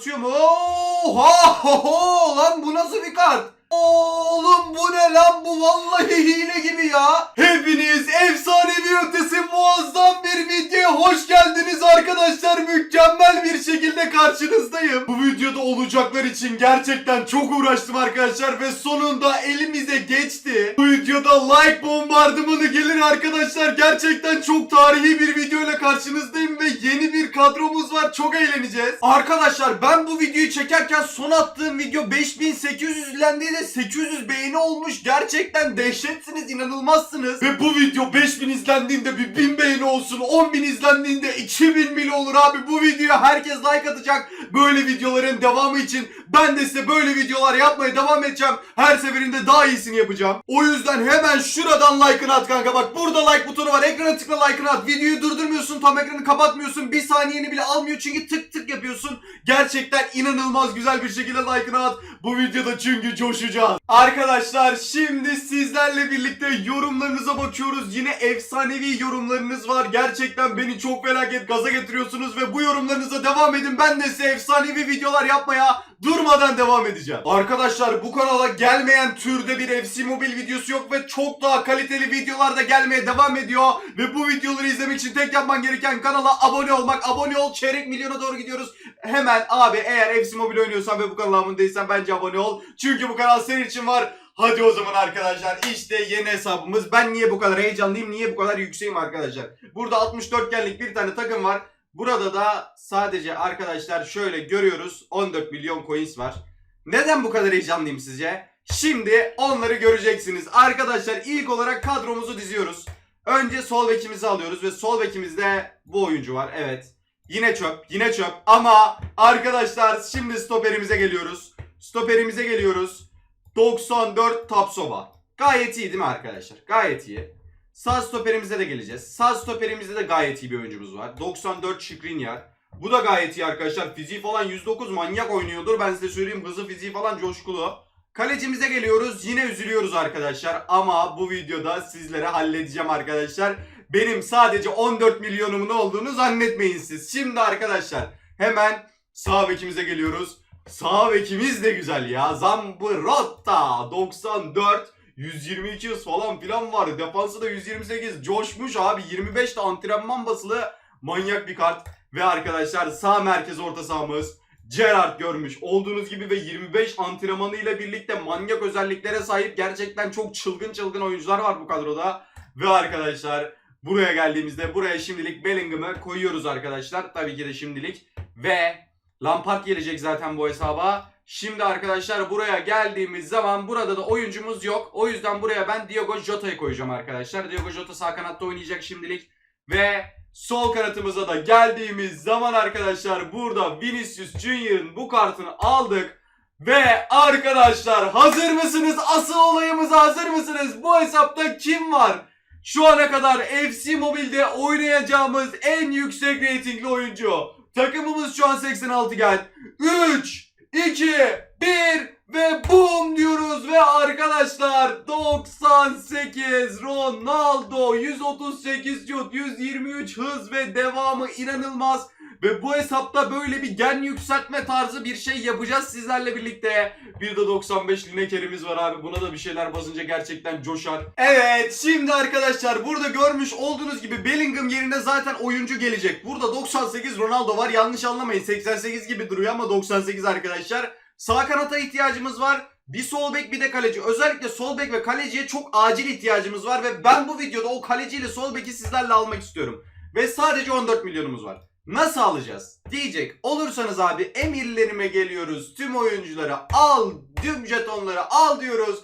çıkartıyor mu? Oha! Lan bu nasıl bir kart? Oğlum bu ne lan? Bu vallahi hile gibi ya. Hepiniz efsanevi ötesi muazzam bir videoya hoş geldiniz arkadaşlar. Mükemmel bir şekilde karşınızdayım. Bu videoda olacaklar için gerçekten çok uğraştım arkadaşlar ve sonunda elimize geçti. Bu videoda like bombardımanı gelir arkadaşlar. Gerçekten çok tarihi bir videoyla karşınızdayım ve yeni bir kadromuz var. Çok eğleneceğiz. Arkadaşlar ben bu videoyu çekerken son attığım video 5800 izlendiğinde 800 beğeni olmuş. Gerçekten dehşetsiniz, inanılmazsınız. Ve bu video 5000 izlendiğinde bir 1000 beğeni olsun. 10.000 izlendiğinde 2000 bile olur abi. Bu videoya herkes like atacak. Böyle videoların devamı için ben de size böyle videolar yapmaya devam edeceğim. Her seferinde daha iyisini yapacağım. O yüzden hemen şuradan like'ını at kanka. Bak burada like butonu var. Ekrana tıkla like'ını at. Videoyu durdurmuyorsun. Tam ekranı kapatmıyorsun. Bir saniyeni bile almıyor çünkü tık tık yapıyorsun. Gerçekten inanılmaz güzel bir şekilde like'ını at. Bu videoda çünkü coşacağız. Arkadaşlar şimdi sizlerle birlikte yorumlarınıza bakıyoruz. Yine efsanevi yorumlarınız var. Gerçekten beni çok felaket gaza getiriyorsunuz ve bu yorumlarınıza devam edin. Ben de size efsanevi videolar yapmaya durmadan devam edeceğim. Arkadaşlar bu kanala gelmeyen türde bir FC Mobile videosu yok ve çok daha kaliteli videolar da gelmeye devam ediyor. Ve bu videoları izlemek için tek yapman gereken kanala abone olmak. Abone ol çeyrek milyona doğru gidiyoruz. Hemen abi eğer FC Mobile oynuyorsan ve bu kanala abone bence abone ol. Çünkü bu kanal senin için var. Hadi o zaman arkadaşlar işte yeni hesabımız. Ben niye bu kadar heyecanlıyım, niye bu kadar yükseğim arkadaşlar. Burada 64 genlik bir tane takım var. Burada da sadece arkadaşlar şöyle görüyoruz 14 milyon coins var. Neden bu kadar heyecanlıyım sizce? Şimdi onları göreceksiniz. Arkadaşlar ilk olarak kadromuzu diziyoruz. Önce sol bekimizi alıyoruz ve sol bekimizde bu oyuncu var. Evet. Yine çöp, yine çöp. Ama arkadaşlar şimdi stoperimize geliyoruz. Stoperimize geliyoruz. 94 Tapsoba. Gayet iyi değil mi arkadaşlar? Gayet iyi. Sağ stoperimize de geleceğiz. Sağ stoperimizde de gayet iyi bir oyuncumuz var. 94 Skriniar. Bu da gayet iyi arkadaşlar. Fiziği falan 109 manyak oynuyordur. Ben size söyleyeyim hızı fiziği falan coşkulu. Kalecimize geliyoruz. Yine üzülüyoruz arkadaşlar. Ama bu videoda sizlere halledeceğim arkadaşlar. Benim sadece 14 milyonumun olduğunu zannetmeyin siz. Şimdi arkadaşlar hemen sağ bekimize geliyoruz. Sağ bekimiz de güzel ya. Zambrotta 94 122 hız falan filan var. Defansı da 128. Coşmuş abi. 25 de antrenman basılı manyak bir kart. Ve arkadaşlar sağ merkez orta sahamız Gerard görmüş. Olduğunuz gibi ve 25 antrenmanıyla birlikte manyak özelliklere sahip gerçekten çok çılgın çılgın oyuncular var bu kadroda. Ve arkadaşlar buraya geldiğimizde buraya şimdilik Bellingham'ı koyuyoruz arkadaşlar. Tabii ki de şimdilik. Ve Lampard gelecek zaten bu hesaba. Şimdi arkadaşlar buraya geldiğimiz zaman burada da oyuncumuz yok. O yüzden buraya ben Diogo Jota'yı koyacağım arkadaşlar. Diogo Jota sağ kanatta oynayacak şimdilik. Ve sol kanatımıza da geldiğimiz zaman arkadaşlar burada Vinicius Junior'ın bu kartını aldık. Ve arkadaşlar hazır mısınız? Asıl olayımıza hazır mısınız? Bu hesapta kim var? Şu ana kadar FC Mobile'de oynayacağımız en yüksek reytingli oyuncu. Takımımız şu an 86 gel. 3, 2, 1 ve boom diyoruz ve arkadaşlar 98 Ronaldo 138 şut 123 hız ve devamı inanılmaz ve bu hesapta böyle bir gen yükseltme tarzı bir şey yapacağız sizlerle birlikte. Bir de 95 linekerimiz var abi. Buna da bir şeyler basınca gerçekten coşar. Evet şimdi arkadaşlar burada görmüş olduğunuz gibi Bellingham yerine zaten oyuncu gelecek. Burada 98 Ronaldo var. Yanlış anlamayın. 88 gibi duruyor ama 98 arkadaşlar. Sağ kanata ihtiyacımız var. Bir sol bek bir de kaleci. Özellikle sol bek ve kaleciye çok acil ihtiyacımız var ve ben bu videoda o kaleciyle sol beki sizlerle almak istiyorum. Ve sadece 14 milyonumuz var. Nasıl alacağız? Diyecek olursanız abi emirlerime geliyoruz. Tüm oyuncuları al, tüm jetonları al diyoruz.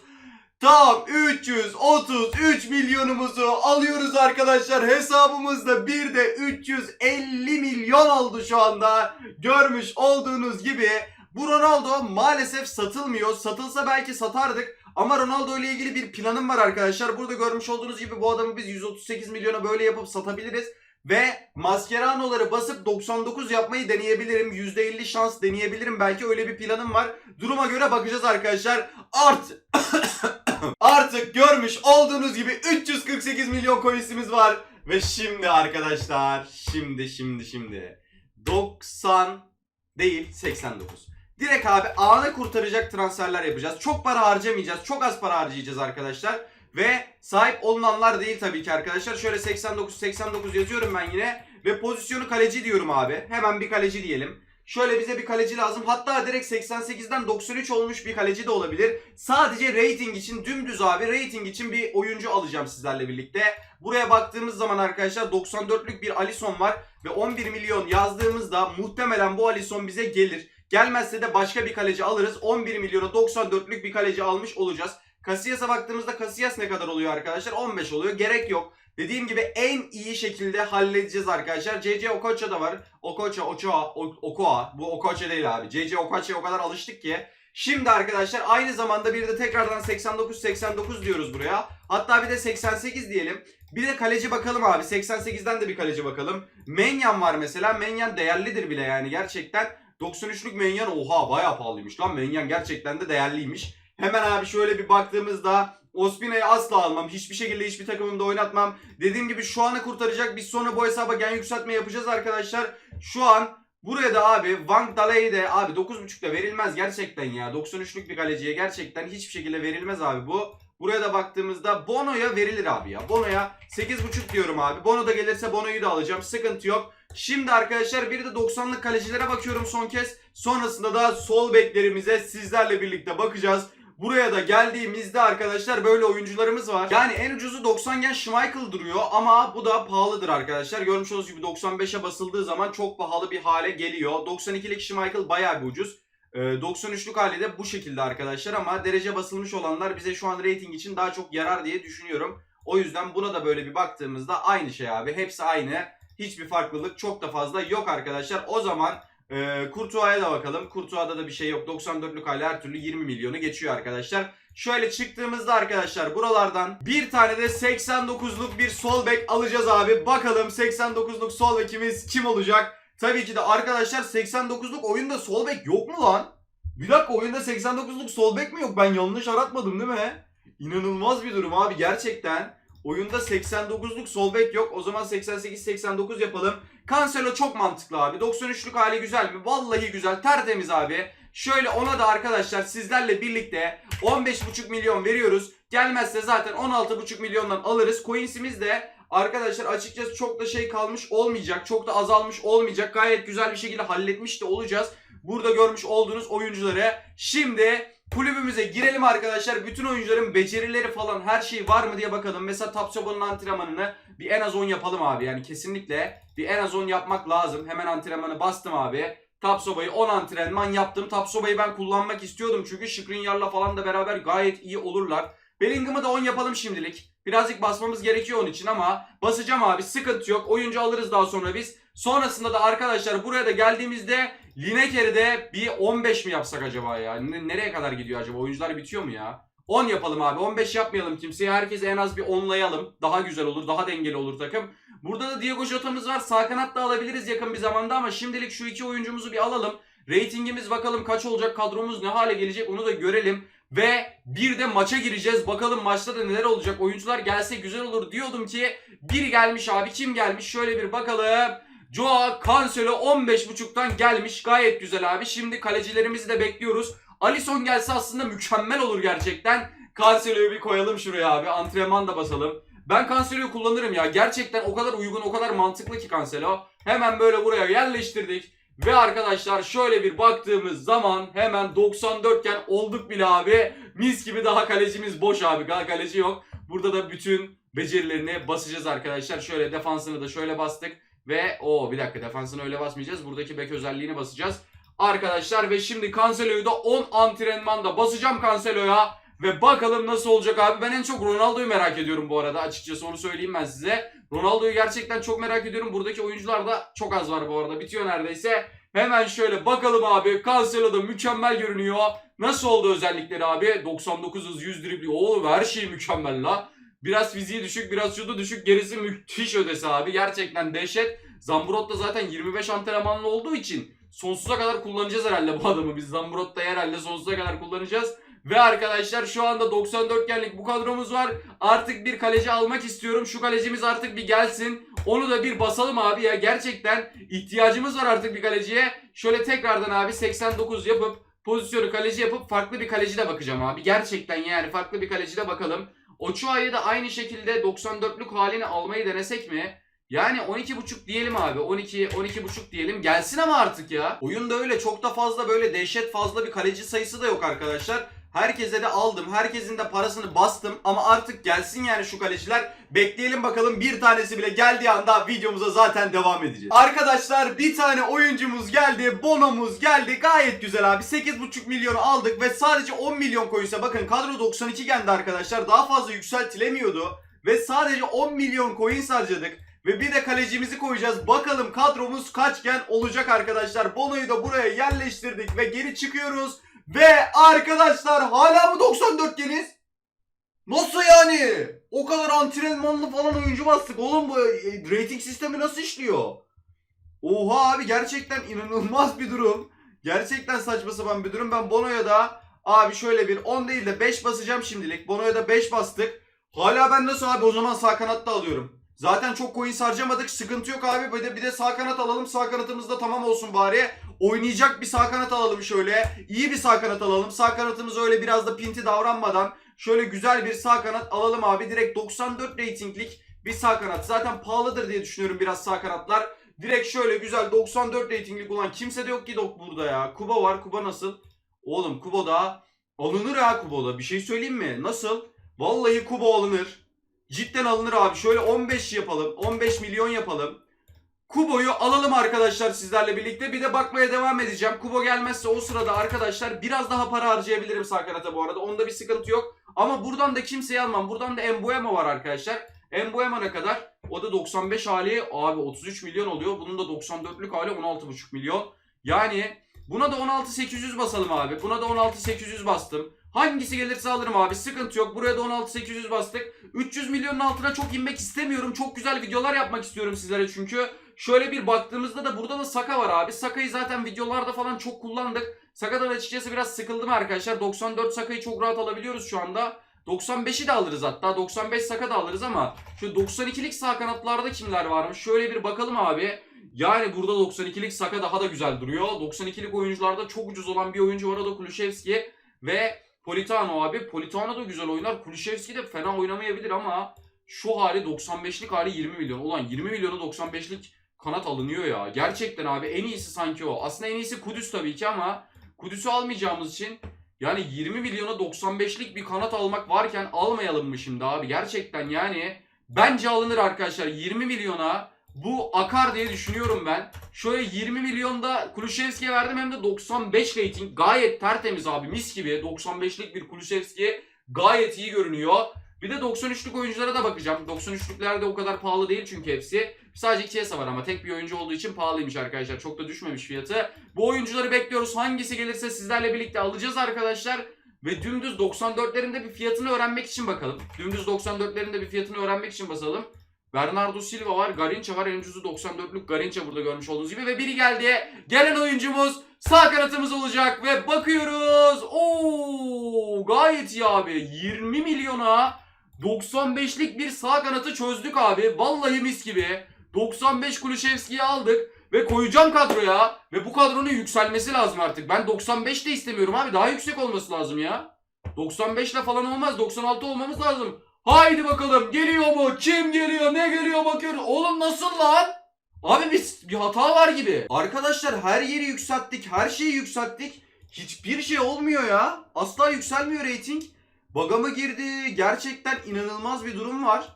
Tam 333 milyonumuzu alıyoruz arkadaşlar. Hesabımızda bir de 350 milyon oldu şu anda. Görmüş olduğunuz gibi bu Ronaldo maalesef satılmıyor. Satılsa belki satardık. Ama Ronaldo ile ilgili bir planım var arkadaşlar. Burada görmüş olduğunuz gibi bu adamı biz 138 milyona böyle yapıp satabiliriz. Ve mascheranoları basıp 99 yapmayı deneyebilirim. %50 şans deneyebilirim. Belki öyle bir planım var. Duruma göre bakacağız arkadaşlar. Art Artık görmüş olduğunuz gibi 348 milyon coinsimiz var. Ve şimdi arkadaşlar şimdi şimdi şimdi 90 değil 89. Direkt abi anı kurtaracak transferler yapacağız. Çok para harcamayacağız. Çok az para harcayacağız arkadaşlar. Ve sahip olunanlar değil tabii ki arkadaşlar. Şöyle 89 89 yazıyorum ben yine. Ve pozisyonu kaleci diyorum abi. Hemen bir kaleci diyelim. Şöyle bize bir kaleci lazım. Hatta direkt 88'den 93 olmuş bir kaleci de olabilir. Sadece rating için dümdüz abi rating için bir oyuncu alacağım sizlerle birlikte. Buraya baktığımız zaman arkadaşlar 94'lük bir Alisson var. Ve 11 milyon yazdığımızda muhtemelen bu Alisson bize gelir. Gelmezse de başka bir kaleci alırız. 11 milyona 94'lük bir kaleci almış olacağız. Casillas'a baktığımızda Casillas ne kadar oluyor arkadaşlar? 15 oluyor. Gerek yok. Dediğim gibi en iyi şekilde halledeceğiz arkadaşlar. CC Okocha da var. Okocha, Ochoa, Okoa. Bu Okocha değil abi. CC Okocha'ya o kadar alıştık ki. Şimdi arkadaşlar aynı zamanda bir de tekrardan 89-89 diyoruz buraya. Hatta bir de 88 diyelim. Bir de kaleci bakalım abi. 88'den de bir kaleci bakalım. Menyan var mesela. Menyan değerlidir bile yani gerçekten. 93'lük Menyan oha bayağı pahalıymış lan. Menyan gerçekten de değerliymiş. Hemen abi şöyle bir baktığımızda Ospina'yı asla almam. Hiçbir şekilde hiçbir takımımda oynatmam. Dediğim gibi şu anı kurtaracak. Biz sonra bu hesaba gen yükseltme yapacağız arkadaşlar. Şu an buraya da abi Wang Daley de abi 9.5'da verilmez gerçekten ya. 93'lük bir kaleciye gerçekten hiçbir şekilde verilmez abi bu. Buraya da baktığımızda Bono'ya verilir abi ya. Bono'ya 8.5 diyorum abi. Bono da gelirse Bono'yu da alacağım. Sıkıntı yok. Şimdi arkadaşlar bir de 90'lık kalecilere bakıyorum son kez. Sonrasında da sol beklerimize sizlerle birlikte bakacağız. Buraya da geldiğimizde arkadaşlar böyle oyuncularımız var. Yani en ucuzu 90 gen Schmeichel duruyor ama bu da pahalıdır arkadaşlar. Görmüş olduğunuz gibi 95'e basıldığı zaman çok pahalı bir hale geliyor. 92'lik Schmeichel bayağı bir ucuz. Ee, 93'lük hali de bu şekilde arkadaşlar ama derece basılmış olanlar bize şu an rating için daha çok yarar diye düşünüyorum. O yüzden buna da böyle bir baktığımızda aynı şey abi. Hepsi aynı. Hiçbir farklılık çok da fazla yok arkadaşlar. O zaman ee, Kurtuğa'ya da bakalım. Kurtuğa'da da bir şey yok. 94'lük hala her türlü 20 milyonu geçiyor arkadaşlar. Şöyle çıktığımızda arkadaşlar buralardan bir tane de 89'luk bir sol bek alacağız abi. Bakalım 89'luk sol bekimiz kim olacak? Tabii ki de arkadaşlar 89'luk oyunda sol bek yok mu lan? Bir dakika oyunda 89'luk sol bek mi yok? Ben yanlış aratmadım değil mi? İnanılmaz bir durum abi gerçekten. Oyunda 89'luk sol yok. O zaman 88-89 yapalım. Cancelo çok mantıklı abi. 93'lük hali güzel mi? Vallahi güzel. Tertemiz abi. Şöyle ona da arkadaşlar sizlerle birlikte 15,5 milyon veriyoruz. Gelmezse zaten 16,5 milyondan alırız. Coins'imiz de arkadaşlar açıkçası çok da şey kalmış olmayacak. Çok da azalmış olmayacak. Gayet güzel bir şekilde halletmiş de olacağız. Burada görmüş olduğunuz oyuncuları. Şimdi kulübümüze girelim arkadaşlar. Bütün oyuncuların becerileri falan her şey var mı diye bakalım. Mesela Tapsoban'ın antrenmanını bir en az 10 yapalım abi. Yani kesinlikle bir en az 10 yapmak lazım. Hemen antrenmanı bastım abi. Tapsoba'yı 10 antrenman yaptım. Tapsoba'yı ben kullanmak istiyordum çünkü Skriniar'la falan da beraber gayet iyi olurlar. Bellingham'ı da 10 yapalım şimdilik. Birazcık basmamız gerekiyor onun için ama basacağım abi sıkıntı yok. Oyuncu alırız daha sonra biz. Sonrasında da arkadaşlar buraya da geldiğimizde Lineker'i de bir 15 mi yapsak acaba ya? Nereye kadar gidiyor acaba? Oyuncular bitiyor mu ya? 10 yapalım abi. 15 yapmayalım kimseye. Herkese en az bir 10'layalım. Daha güzel olur. Daha dengeli olur takım. Burada da Diego Jota'mız var. Sağ kanat da alabiliriz yakın bir zamanda ama şimdilik şu iki oyuncumuzu bir alalım. Ratingimiz bakalım kaç olacak, kadromuz ne hale gelecek onu da görelim. Ve bir de maça gireceğiz. Bakalım maçta da neler olacak. Oyuncular gelse güzel olur diyordum ki biri gelmiş abi. Kim gelmiş? Şöyle bir bakalım. Joao Cancelo 15.5'tan gelmiş. Gayet güzel abi. Şimdi kalecilerimizi de bekliyoruz. Alisson gelse aslında mükemmel olur gerçekten. Cancelo'yu bir koyalım şuraya abi. Antrenman da basalım. Ben Cancelo'yu kullanırım ya. Gerçekten o kadar uygun, o kadar mantıklı ki Cancelo. Hemen böyle buraya yerleştirdik. Ve arkadaşlar şöyle bir baktığımız zaman hemen 94 iken olduk bile abi. Mis gibi daha kalecimiz boş abi. Daha kaleci yok. Burada da bütün becerilerini basacağız arkadaşlar. Şöyle defansını da şöyle bastık. Ve o bir dakika defansını öyle basmayacağız. Buradaki bek özelliğini basacağız. Arkadaşlar ve şimdi Cancelo'yu da 10 antrenmanda basacağım Cancelo'ya. Ve bakalım nasıl olacak abi. Ben en çok Ronaldo'yu merak ediyorum bu arada. Açıkçası onu söyleyeyim ben size. Ronaldo'yu gerçekten çok merak ediyorum. Buradaki oyuncular da çok az var bu arada. Bitiyor neredeyse. Hemen şöyle bakalım abi. Cancelo da mükemmel görünüyor. Nasıl oldu özellikleri abi? 99 hız 100 dribling. Oo her şey mükemmel la. Biraz fiziği düşük, biraz şutu düşük. Gerisi müthiş ödesi abi. Gerçekten dehşet. Zambrot da zaten 25 antrenmanlı olduğu için sonsuza kadar kullanacağız herhalde bu adamı. Biz Zambrot'ta herhalde sonsuza kadar kullanacağız. Ve arkadaşlar şu anda 94 genlik bu kadromuz var. Artık bir kaleci almak istiyorum. Şu kalecimiz artık bir gelsin. Onu da bir basalım abi ya. Gerçekten ihtiyacımız var artık bir kaleciye. Şöyle tekrardan abi 89 yapıp pozisyonu kaleci yapıp farklı bir kaleci de bakacağım abi. Gerçekten yani farklı bir kaleci de bakalım. Ochoa'yı da aynı şekilde 94'lük halini almayı denesek mi? Yani 12.5 diyelim abi. 12 12.5 diyelim. Gelsin ama artık ya. Oyunda öyle çok da fazla böyle dehşet fazla bir kaleci sayısı da yok arkadaşlar. Herkese de aldım. Herkesin de parasını bastım. Ama artık gelsin yani şu kaleciler. Bekleyelim bakalım bir tanesi bile geldiği anda videomuza zaten devam edeceğiz. Arkadaşlar bir tane oyuncumuz geldi. Bono'muz geldi. Gayet güzel abi. 8.5 milyonu aldık ve sadece 10 milyon koysa bakın kadro 92 geldi arkadaşlar. Daha fazla yükseltilemiyordu. Ve sadece 10 milyon coin harcadık. Ve bir de kalecimizi koyacağız. Bakalım kadromuz kaçgen olacak arkadaşlar. Bono'yu da buraya yerleştirdik ve geri çıkıyoruz. Ve arkadaşlar hala mı 94 geniz? Nasıl yani? O kadar antrenmanlı falan oyuncu bastık. Oğlum bu e, rating sistemi nasıl işliyor? Oha abi gerçekten inanılmaz bir durum. Gerçekten saçma sapan bir durum. Ben Bono'ya da abi şöyle bir 10 değil de 5 basacağım şimdilik. Bono'ya da 5 bastık. Hala ben nasıl abi o zaman sağ kanatta alıyorum. Zaten çok coin harcamadık. Sıkıntı yok abi. Bir de, bir de sağ kanat alalım. Sağ kanatımız da tamam olsun bari. Oynayacak bir sağ kanat alalım şöyle. İyi bir sağ kanat alalım. Sağ kanatımız öyle biraz da pinti davranmadan şöyle güzel bir sağ kanat alalım abi. Direkt 94 ratinglik bir sağ kanat. Zaten pahalıdır diye düşünüyorum biraz sağ kanatlar. Direkt şöyle güzel 94 ratinglik olan kimse de yok ki dok burada ya. Kuba var. Kuba nasıl? Oğlum Kuba da alınır ha Kuba'da. Bir şey söyleyeyim mi? Nasıl? Vallahi Kuba alınır. Cidden alınır abi. Şöyle 15 yapalım. 15 milyon yapalım. Kubo'yu alalım arkadaşlar sizlerle birlikte. Bir de bakmaya devam edeceğim. Kubo gelmezse o sırada arkadaşlar biraz daha para harcayabilirim sağ bu arada. Onda bir sıkıntı yok. Ama buradan da kimseyi almam. Buradan da Embuemo var arkadaşlar. Embuemo ne kadar? O da 95 hali. Abi 33 milyon oluyor. Bunun da 94'lük hali 16,5 milyon. Yani buna da 16.800 basalım abi. Buna da 16.800 bastım. Hangisi gelirse alırım abi. Sıkıntı yok. Buraya da 16.800 bastık. 300 milyonun altına çok inmek istemiyorum. Çok güzel videolar yapmak istiyorum sizlere çünkü. Şöyle bir baktığımızda da burada da Saka var abi. Saka'yı zaten videolarda falan çok kullandık. Saka'dan açıkçası biraz sıkıldım arkadaşlar. 94 Saka'yı çok rahat alabiliyoruz şu anda. 95'i de alırız hatta. 95 Saka da alırız ama şu 92'lik sağ kanatlarda kimler varmış? Şöyle bir bakalım abi. Yani burada 92'lik Saka daha da güzel duruyor. 92'lik oyuncularda çok ucuz olan bir oyuncu var o da Kulüşevski ve Politano abi. Politano da güzel oynar. Kulüşevski de fena oynamayabilir ama şu hali 95'lik hali 20 milyon. Ulan 20 milyonu 95'lik kanat alınıyor ya. Gerçekten abi en iyisi sanki o. Aslında en iyisi Kudüs tabii ki ama Kudüs'ü almayacağımız için yani 20 milyona 95'lik bir kanat almak varken almayalım mı şimdi abi? Gerçekten yani bence alınır arkadaşlar. 20 milyona bu akar diye düşünüyorum ben. Şöyle 20 milyonda Kulüşevski'ye verdim hem de 95 rating. Gayet tertemiz abi mis gibi. 95'lik bir Kulüşevski gayet iyi görünüyor. Bir de 93'lük oyunculara da bakacağım. 93'lükler de o kadar pahalı değil çünkü hepsi. Sadece Chiesa var ama tek bir oyuncu olduğu için pahalıymış arkadaşlar. Çok da düşmemiş fiyatı. Bu oyuncuları bekliyoruz. Hangisi gelirse sizlerle birlikte alacağız arkadaşlar. Ve dümdüz 94'lerin de bir fiyatını öğrenmek için bakalım. Dümdüz 94'lerin de bir fiyatını öğrenmek için basalım. Bernardo Silva var, Garinca var. En ucuzu 94'lük Garinca burada görmüş olduğunuz gibi. Ve biri geldi. Gelen oyuncumuz sağ kanatımız olacak. Ve bakıyoruz. Oo, gayet iyi abi. 20 milyona 95'lik bir sağ kanatı çözdük abi. Vallahi mis gibi. 95 Kulüşevski'yi aldık. Ve koyacağım kadroya. Ve bu kadronun yükselmesi lazım artık. Ben 95 de istemiyorum abi. Daha yüksek olması lazım ya. 95 ile falan olmaz. 96 olmamız lazım. Haydi bakalım. Geliyor mu? Kim geliyor? Ne geliyor bakıyoruz. Oğlum nasıl lan? Abi bir, bir hata var gibi. Arkadaşlar her yeri yükselttik. Her şeyi yükselttik. Hiçbir şey olmuyor ya. Asla yükselmiyor rating. Bug'a mı girdi? Gerçekten inanılmaz bir durum var.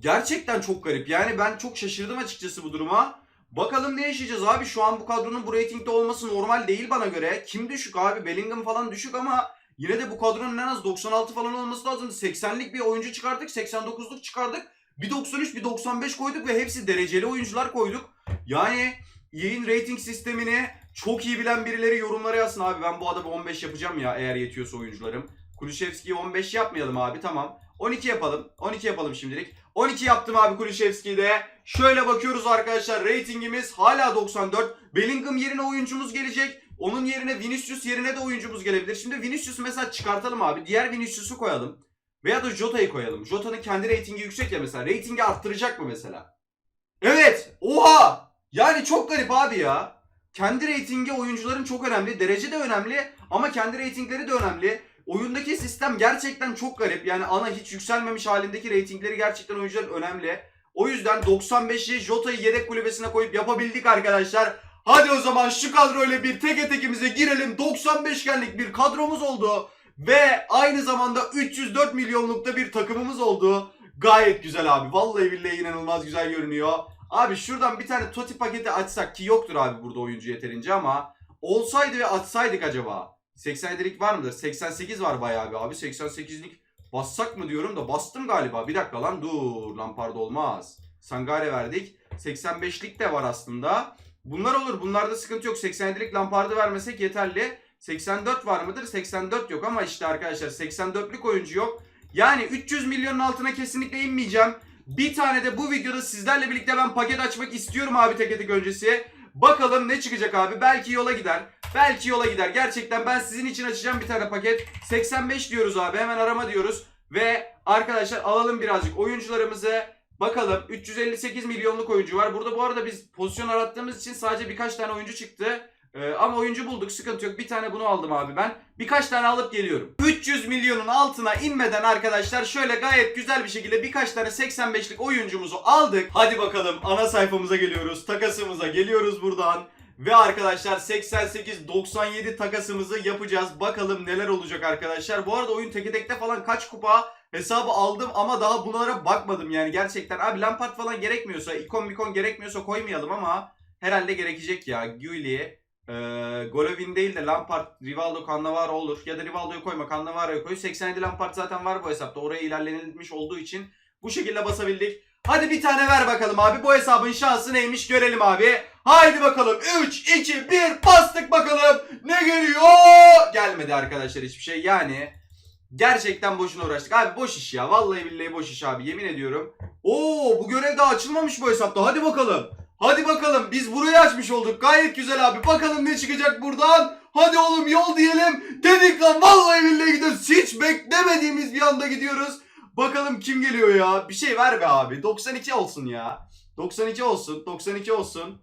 Gerçekten çok garip. Yani ben çok şaşırdım açıkçası bu duruma. Bakalım ne yaşayacağız abi. Şu an bu kadronun bu ratingde olması normal değil bana göre. Kim düşük abi? Bellingham falan düşük ama yine de bu kadronun en az 96 falan olması lazım. 80'lik bir oyuncu çıkardık. 89'luk çıkardık. Bir 93 bir 95 koyduk ve hepsi dereceli oyuncular koyduk. Yani yayın rating sistemini çok iyi bilen birileri yorumlara yazsın abi. Ben bu adamı 15 yapacağım ya eğer yetiyorsa oyuncularım. Kulüşevski'yi 15 yapmayalım abi tamam. 12 yapalım. 12 yapalım şimdilik. 12 yaptım abi Kulüşevski'yi de. Şöyle bakıyoruz arkadaşlar. Ratingimiz hala 94. Bellingham yerine oyuncumuz gelecek. Onun yerine Vinicius yerine de oyuncumuz gelebilir. Şimdi Vinicius'u mesela çıkartalım abi. Diğer Vinicius'u koyalım. Veya da Jota'yı koyalım. Jota'nın kendi reytingi yüksek ya mesela. Reytingi arttıracak mı mesela? Evet. Oha. Yani çok garip abi ya. Kendi reytingi oyuncuların çok önemli. Derece de önemli ama kendi reytingleri de önemli. Oyundaki sistem gerçekten çok garip. Yani ana hiç yükselmemiş halindeki reytingleri gerçekten oyuncuların önemli. O yüzden 95'i Jota'yı yedek kulübesine koyup yapabildik arkadaşlar. Hadi o zaman şu kadroyla bir teke tekimize girelim. 95 genlik bir kadromuz oldu. Ve aynı zamanda 304 milyonlukta bir takımımız oldu. Gayet güzel abi. Vallahi billahi inanılmaz güzel görünüyor. Abi şuradan bir tane Toti paketi açsak ki yoktur abi burada oyuncu yeterince ama olsaydı ve açsaydık acaba 87'lik var mıdır? 88 var bayağı bir abi. 88'lik bassak mı diyorum da bastım galiba. Bir dakika lan dur. Lampard olmaz. Sangare verdik. 85'lik de var aslında. Bunlar olur. Bunlarda sıkıntı yok. 87'lik Lampard'ı vermesek yeterli. 84 var mıdır? 84 yok ama işte arkadaşlar 84'lük oyuncu yok. Yani 300 milyonun altına kesinlikle inmeyeceğim. Bir tane de bu videoda sizlerle birlikte ben paket açmak istiyorum abi tek tek öncesi. Bakalım ne çıkacak abi. Belki yola gider. Belki yola gider. Gerçekten ben sizin için açacağım bir tane paket. 85 diyoruz abi. Hemen arama diyoruz. Ve arkadaşlar alalım birazcık oyuncularımızı. Bakalım 358 milyonluk oyuncu var. Burada bu arada biz pozisyon arattığımız için sadece birkaç tane oyuncu çıktı. Ee, ama oyuncu bulduk sıkıntı yok. Bir tane bunu aldım abi ben. Birkaç tane alıp geliyorum. 300 milyonun altına inmeden arkadaşlar şöyle gayet güzel bir şekilde birkaç tane 85'lik oyuncumuzu aldık. Hadi bakalım ana sayfamıza geliyoruz. Takasımıza geliyoruz buradan. Ve arkadaşlar 88-97 takasımızı yapacağız. Bakalım neler olacak arkadaşlar. Bu arada oyun teke tekte falan kaç kupa hesabı aldım ama daha bunlara bakmadım yani gerçekten. Abi Lampard falan gerekmiyorsa, ikon mikon gerekmiyorsa koymayalım ama herhalde gerekecek ya. Güli, ee, Golovin değil de Lampard, Rivaldo, Cannavaro olur. Ya da Rivaldo'yu koyma, Cannavaro'yu koy. 87 Lampard zaten var bu hesapta. Oraya ilerlenilmiş olduğu için bu şekilde basabildik. Hadi bir tane ver bakalım abi. Bu hesabın şansı neymiş görelim abi. Haydi bakalım. 3, 2, 1 bastık bakalım. Ne geliyor? Gelmedi arkadaşlar hiçbir şey. Yani gerçekten boşuna uğraştık. Abi boş iş ya. Vallahi billahi boş iş abi. Yemin ediyorum. Oo bu görev daha açılmamış bu hesapta. Hadi bakalım. Hadi bakalım biz burayı açmış olduk. Gayet güzel abi. Bakalım ne çıkacak buradan. Hadi oğlum yol diyelim. Dedik lan vallahi billahi gidiyoruz. Hiç beklemediğimiz bir anda gidiyoruz. Bakalım kim geliyor ya. Bir şey ver be abi. 92 olsun ya. 92 olsun. 92 olsun.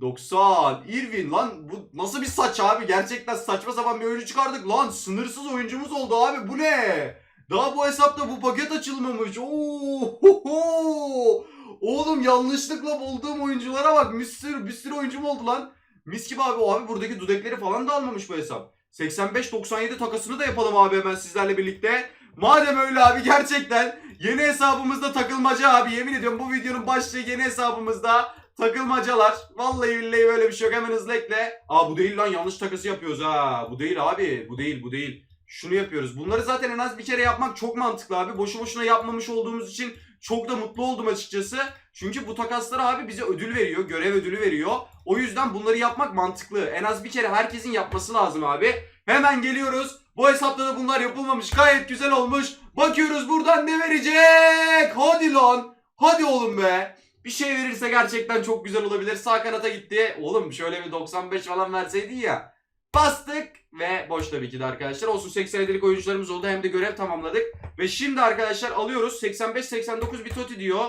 90. Irvin lan bu nasıl bir saç abi? Gerçekten saçma sapan bir oyuncu çıkardık lan. Sınırsız oyuncumuz oldu abi. Bu ne? Daha bu hesapta bu paket açılmamış. Oo! Oğlum yanlışlıkla bulduğum oyunculara bak. Bir sürü, bir sürü oyuncum oldu lan. Mis gibi abi. O abi buradaki dudekleri falan da almamış bu hesap. 85-97 takasını da yapalım abi hemen sizlerle birlikte. Madem öyle abi gerçekten yeni hesabımızda takılmaca abi. Yemin ediyorum bu videonun başlığı yeni hesabımızda takılmacalar. Vallahi billahi böyle bir şey yok. Hemen hızlı ekle. Aa bu değil lan yanlış takası yapıyoruz ha. Bu değil abi. Bu değil bu değil. Şunu yapıyoruz. Bunları zaten en az bir kere yapmak çok mantıklı abi. Boşu boşuna yapmamış olduğumuz için çok da mutlu oldum açıkçası. Çünkü bu takaslar abi bize ödül veriyor. Görev ödülü veriyor. O yüzden bunları yapmak mantıklı. En az bir kere herkesin yapması lazım abi. Hemen geliyoruz. Bu hesapta da bunlar yapılmamış. Gayet güzel olmuş. Bakıyoruz buradan ne verecek? Hadi lan. Hadi oğlum be. Bir şey verirse gerçekten çok güzel olabilir. Sağ kanata gitti. Oğlum şöyle bir 95 falan verseydin ya. Bastık ve boş tabii ki de arkadaşlar. Olsun 87'lik oyuncularımız oldu. Hem de görev tamamladık. Ve şimdi arkadaşlar alıyoruz. 85-89 bir toti diyor.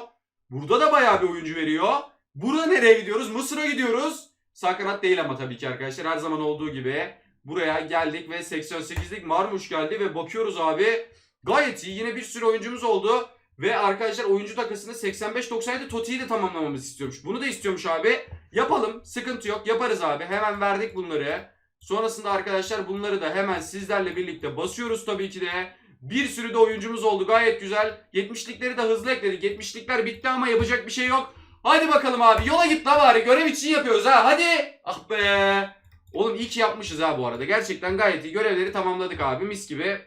Burada da bayağı bir oyuncu veriyor. Burada nereye gidiyoruz? Mısır'a gidiyoruz. Sağ kanat değil ama tabii ki arkadaşlar. Her zaman olduğu gibi. Buraya geldik ve 88'lik Marmuş geldi ve bakıyoruz abi. Gayet iyi. Yine bir sürü oyuncumuz oldu. Ve arkadaşlar oyuncu takasını 85-97 Toti'yi de tamamlamamızı istiyormuş. Bunu da istiyormuş abi. Yapalım. Sıkıntı yok. Yaparız abi. Hemen verdik bunları. Sonrasında arkadaşlar bunları da hemen sizlerle birlikte basıyoruz tabii ki de. Bir sürü de oyuncumuz oldu. Gayet güzel. 70'likleri de hızlı ekledik. 70'likler bitti ama yapacak bir şey yok. Hadi bakalım abi. Yola git la bari. Görev için yapıyoruz ha. Hadi. Ah be. Oğlum iyi ki yapmışız ha bu arada. Gerçekten gayet iyi. Görevleri tamamladık abi. Mis gibi.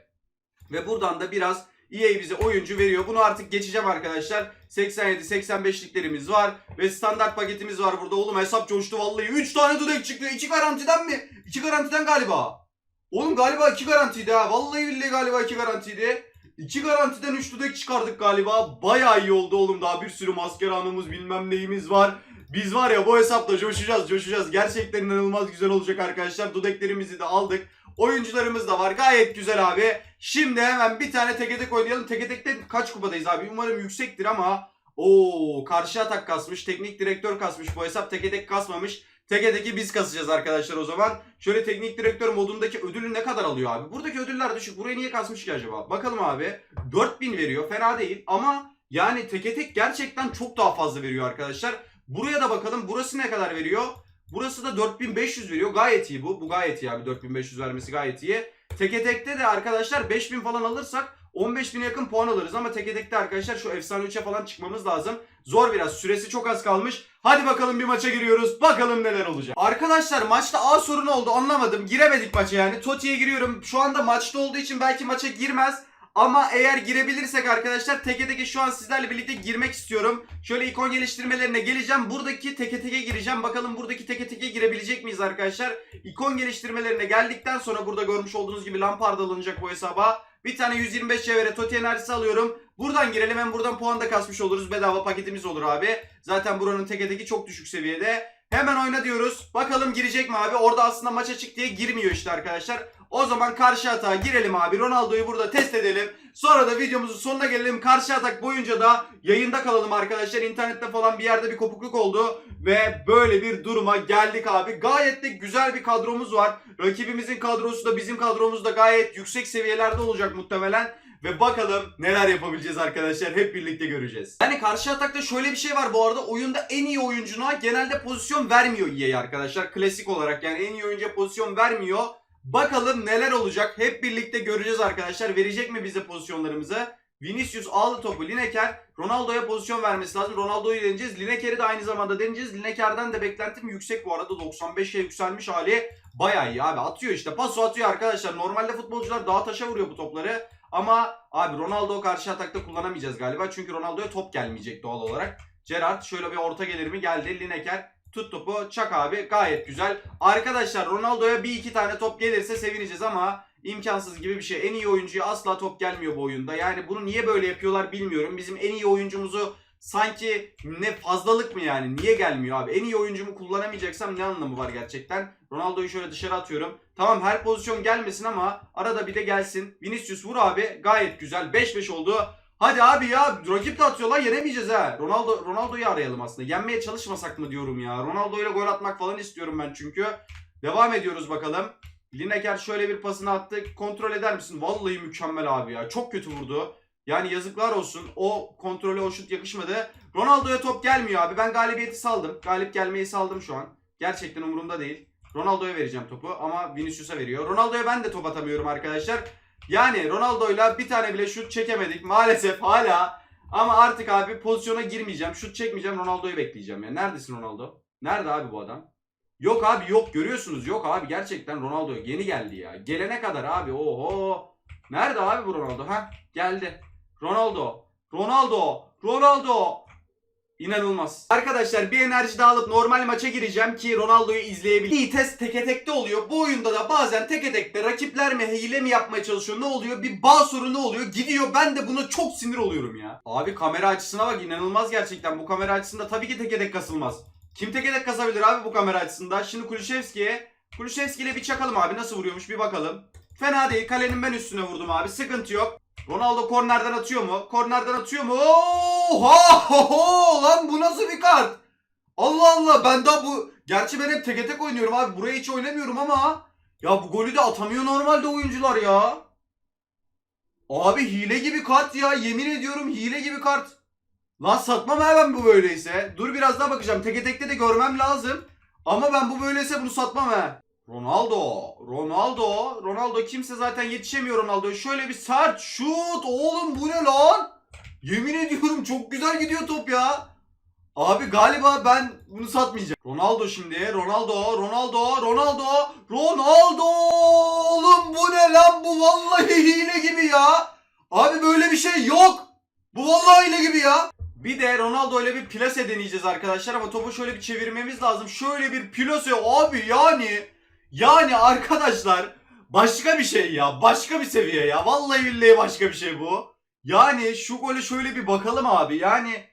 Ve buradan da biraz EA bize oyuncu veriyor. Bunu artık geçeceğim arkadaşlar. 87-85'liklerimiz var. Ve standart paketimiz var burada. Oğlum hesap coştu vallahi. 3 tane dudek çıktı. 2 garantiden mi? 2 garantiden galiba. Oğlum galiba 2 garantiydi ha. Vallahi billahi galiba 2 garantiydi. 2 garantiden 3 dudek çıkardık galiba. Bayağı iyi oldu oğlum. Daha bir sürü maskeranımız bilmem neyimiz var. Biz var ya bu hesapla coşacağız coşacağız. Gerçekten inanılmaz güzel olacak arkadaşlar. Dudeklerimizi de aldık. Oyuncularımız da var. Gayet güzel abi. Şimdi hemen bir tane teke tek oynayalım. Teke tekte kaç kupadayız abi? Umarım yüksektir ama. Oo karşı atak kasmış. Teknik direktör kasmış bu hesap. Teke tek kasmamış. Teke teki biz kasacağız arkadaşlar o zaman. Şöyle teknik direktör modundaki ödülü ne kadar alıyor abi? Buradaki ödüller düşük. Buraya niye kasmış ki acaba? Bakalım abi. 4000 veriyor. Fena değil ama yani teke tek gerçekten çok daha fazla veriyor arkadaşlar. Buraya da bakalım. Burası ne kadar veriyor? Burası da 4500 veriyor. Gayet iyi bu. Bu gayet iyi abi. 4500 vermesi gayet iyi. Teke tekte de arkadaşlar 5000 falan alırsak 15.000'e yakın puan alırız ama teke tekte arkadaşlar şu efsane 3'e falan çıkmamız lazım. Zor biraz. Süresi çok az kalmış. Hadi bakalım bir maça giriyoruz. Bakalım neler olacak. Arkadaşlar maçta A sorunu oldu. Anlamadım. Giremedik maça yani. Toti'ye giriyorum. Şu anda maçta olduğu için belki maça girmez. Ama eğer girebilirsek arkadaşlar teke teke şu an sizlerle birlikte girmek istiyorum. Şöyle ikon geliştirmelerine geleceğim. Buradaki teke teke gireceğim. Bakalım buradaki teke teke girebilecek miyiz arkadaşlar? İkon geliştirmelerine geldikten sonra burada görmüş olduğunuz gibi Lampard alınacak bu hesaba. Bir tane 125 çevre Toti enerjisi alıyorum. Buradan girelim hem buradan puan da kasmış oluruz. Bedava paketimiz olur abi. Zaten buranın teke teki çok düşük seviyede. Hemen oyna diyoruz. Bakalım girecek mi abi? Orada aslında maç açık diye girmiyor işte arkadaşlar. O zaman karşı atağa girelim abi. Ronaldo'yu burada test edelim. Sonra da videomuzun sonuna gelelim. Karşı atak boyunca da yayında kalalım arkadaşlar. İnternette falan bir yerde bir kopukluk oldu. Ve böyle bir duruma geldik abi. Gayet de güzel bir kadromuz var. Rakibimizin kadrosu da bizim kadromuz da gayet yüksek seviyelerde olacak muhtemelen. Ve bakalım neler yapabileceğiz arkadaşlar. Hep birlikte göreceğiz. Yani karşı atakta şöyle bir şey var bu arada. Oyunda en iyi oyuncuna genelde pozisyon vermiyor EA arkadaşlar. Klasik olarak yani en iyi oyuncuya pozisyon vermiyor. Bakalım neler olacak. Hep birlikte göreceğiz arkadaşlar. Verecek mi bize pozisyonlarımızı? Vinicius aldı topu. Lineker Ronaldo'ya pozisyon vermesi lazım. Ronaldo'yu deneyeceğiz. Lineker'i de aynı zamanda deneyeceğiz. Lineker'den de beklentim yüksek bu arada. 95'e yükselmiş hali bayağı iyi abi. Atıyor işte. Paso atıyor arkadaşlar. Normalde futbolcular dağa taşa vuruyor bu topları. Ama abi Ronaldo karşı atakta kullanamayacağız galiba. Çünkü Ronaldo'ya top gelmeyecek doğal olarak. Gerrard şöyle bir orta gelir mi? Geldi. Lineker tut topu. Çak abi. Gayet güzel. Arkadaşlar Ronaldo'ya bir iki tane top gelirse sevineceğiz ama imkansız gibi bir şey. En iyi oyuncuya asla top gelmiyor bu oyunda. Yani bunu niye böyle yapıyorlar bilmiyorum. Bizim en iyi oyuncumuzu sanki ne fazlalık mı yani? Niye gelmiyor abi? En iyi oyuncumu kullanamayacaksam ne anlamı var gerçekten? Ronaldo'yu şöyle dışarı atıyorum. Tamam her pozisyon gelmesin ama arada bir de gelsin. Vinicius vur abi. Gayet güzel. 5-5 oldu. Hadi abi ya rakip de atıyorlar yenemeyeceğiz ha. Ronaldo Ronaldo'yu arayalım aslında. Yenmeye çalışmasak mı diyorum ya. Ronaldo ile gol atmak falan istiyorum ben çünkü. Devam ediyoruz bakalım. Lineker şöyle bir pasını attı. Kontrol eder misin? Vallahi mükemmel abi ya. Çok kötü vurdu. Yani yazıklar olsun. O kontrole o şut yakışmadı. Ronaldo'ya top gelmiyor abi. Ben galibiyeti saldım. Galip gelmeyi saldım şu an. Gerçekten umurumda değil. Ronaldo'ya vereceğim topu ama Vinicius'a veriyor. Ronaldo'ya ben de top atamıyorum arkadaşlar. Yani Ronaldo'yla bir tane bile şut çekemedik maalesef hala. Ama artık abi pozisyona girmeyeceğim. Şut çekmeyeceğim. Ronaldo'yu bekleyeceğim. Yani neredesin Ronaldo? Nerede abi bu adam? Yok abi yok görüyorsunuz. Yok abi gerçekten Ronaldo yeni geldi ya. Gelene kadar abi oho. Nerede abi bu Ronaldo? Ha geldi. Ronaldo. Ronaldo. Ronaldo. İnanılmaz. Arkadaşlar bir enerji daha alıp normal maça gireceğim ki Ronaldo'yu izleyebileyim. İyi test teke tekte oluyor. Bu oyunda da bazen teke tekte rakipler mi hile mi yapmaya çalışıyor ne oluyor? Bir bağ sorunu oluyor. Gidiyor ben de buna çok sinir oluyorum ya. Abi kamera açısına bak inanılmaz gerçekten. Bu kamera açısında tabii ki teke tek kasılmaz. Kim teke tek kasabilir abi bu kamera açısında? Şimdi Kulüşevski'ye. Kulüşevski ile bir çakalım abi nasıl vuruyormuş bir bakalım. Fena değil. Kalenin ben üstüne vurdum abi. Sıkıntı yok. Ronaldo kornerden atıyor mu? Kornerden atıyor mu? Oha! Oho! Lan bu nasıl bir kart? Allah Allah ben daha bu... Gerçi ben hep teke tek oynuyorum abi. Buraya hiç oynamıyorum ama... Ya bu golü de atamıyor normalde oyuncular ya. Abi hile gibi kart ya. Yemin ediyorum hile gibi kart. Lan satmam ha bu böyleyse. Dur biraz daha bakacağım. Teke tekte de görmem lazım. Ama ben bu böyleyse bunu satmam ha. Ronaldo, Ronaldo, Ronaldo kimse zaten yetişemiyor Ronaldo'ya. Şöyle bir sert şut. Oğlum bu ne lan? Yemin ediyorum çok güzel gidiyor top ya. Abi galiba ben bunu satmayacağım. Ronaldo şimdi. Ronaldo, Ronaldo, Ronaldo, Ronaldo. Oğlum bu ne lan? Bu vallahi hile gibi ya. Abi böyle bir şey yok. Bu vallahi hile gibi ya. Bir de Ronaldo ile bir plase deneyeceğiz arkadaşlar ama topu şöyle bir çevirmemiz lazım. Şöyle bir plase abi yani yani arkadaşlar başka bir şey ya. Başka bir seviye ya. Vallahi billahi başka bir şey bu. Yani şu gole şöyle bir bakalım abi. Yani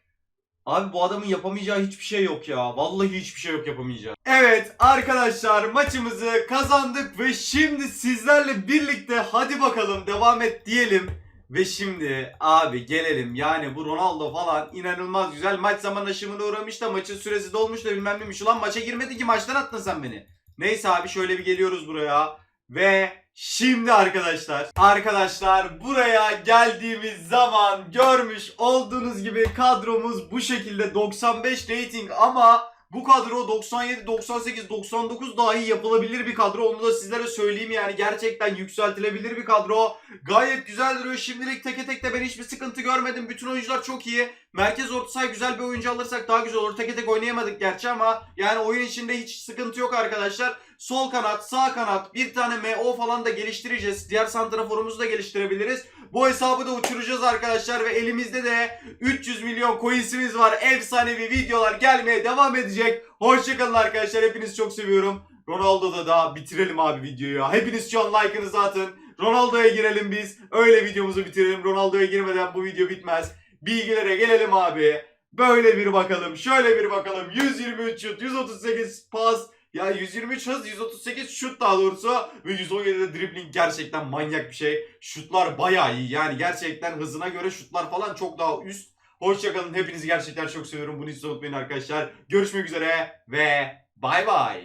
Abi bu adamın yapamayacağı hiçbir şey yok ya. Vallahi hiçbir şey yok yapamayacağı. Evet arkadaşlar maçımızı kazandık ve şimdi sizlerle birlikte hadi bakalım devam et diyelim. Ve şimdi abi gelelim yani bu Ronaldo falan inanılmaz güzel maç zaman aşımına uğramış da maçın süresi dolmuş da bilmem neymiş. Ulan maça girmedin ki maçtan attın sen beni. Neyse abi şöyle bir geliyoruz buraya. Ve şimdi arkadaşlar arkadaşlar buraya geldiğimiz zaman görmüş olduğunuz gibi kadromuz bu şekilde 95 rating ama bu kadro 97, 98, 99 dahi yapılabilir bir kadro. Onu da sizlere söyleyeyim yani gerçekten yükseltilebilir bir kadro. Gayet güzel duruyor. Şimdilik teke tek de ben hiçbir sıkıntı görmedim. Bütün oyuncular çok iyi. Merkez orta saha güzel bir oyuncu alırsak daha güzel olur. Teke tek oynayamadık gerçi ama yani oyun içinde hiç sıkıntı yok arkadaşlar. Sol kanat, sağ kanat, bir tane MO falan da geliştireceğiz. Diğer santraforumuzu da geliştirebiliriz. Bu hesabı da uçuracağız arkadaşlar ve elimizde de 300 milyon coinsimiz var. Efsanevi videolar gelmeye devam edecek. Hoşçakalın arkadaşlar. Hepinizi çok seviyorum. Ronaldo'da da bitirelim abi videoyu. Hepiniz şu an like'ınızı atın. Ronaldo'ya girelim biz. Öyle videomuzu bitirelim. Ronaldo'ya girmeden bu video bitmez. Bilgilere gelelim abi. Böyle bir bakalım. Şöyle bir bakalım. 123 şut, 138 pas. Ya 123 hız, 138 şut daha doğrusu ve 117 de dribbling gerçekten manyak bir şey. Şutlar bayağı iyi. Yani gerçekten hızına göre şutlar falan çok daha üst. Hoşçakalın. Hepinizi gerçekten çok seviyorum. Bunu hiç unutmayın arkadaşlar. Görüşmek üzere ve bay bay.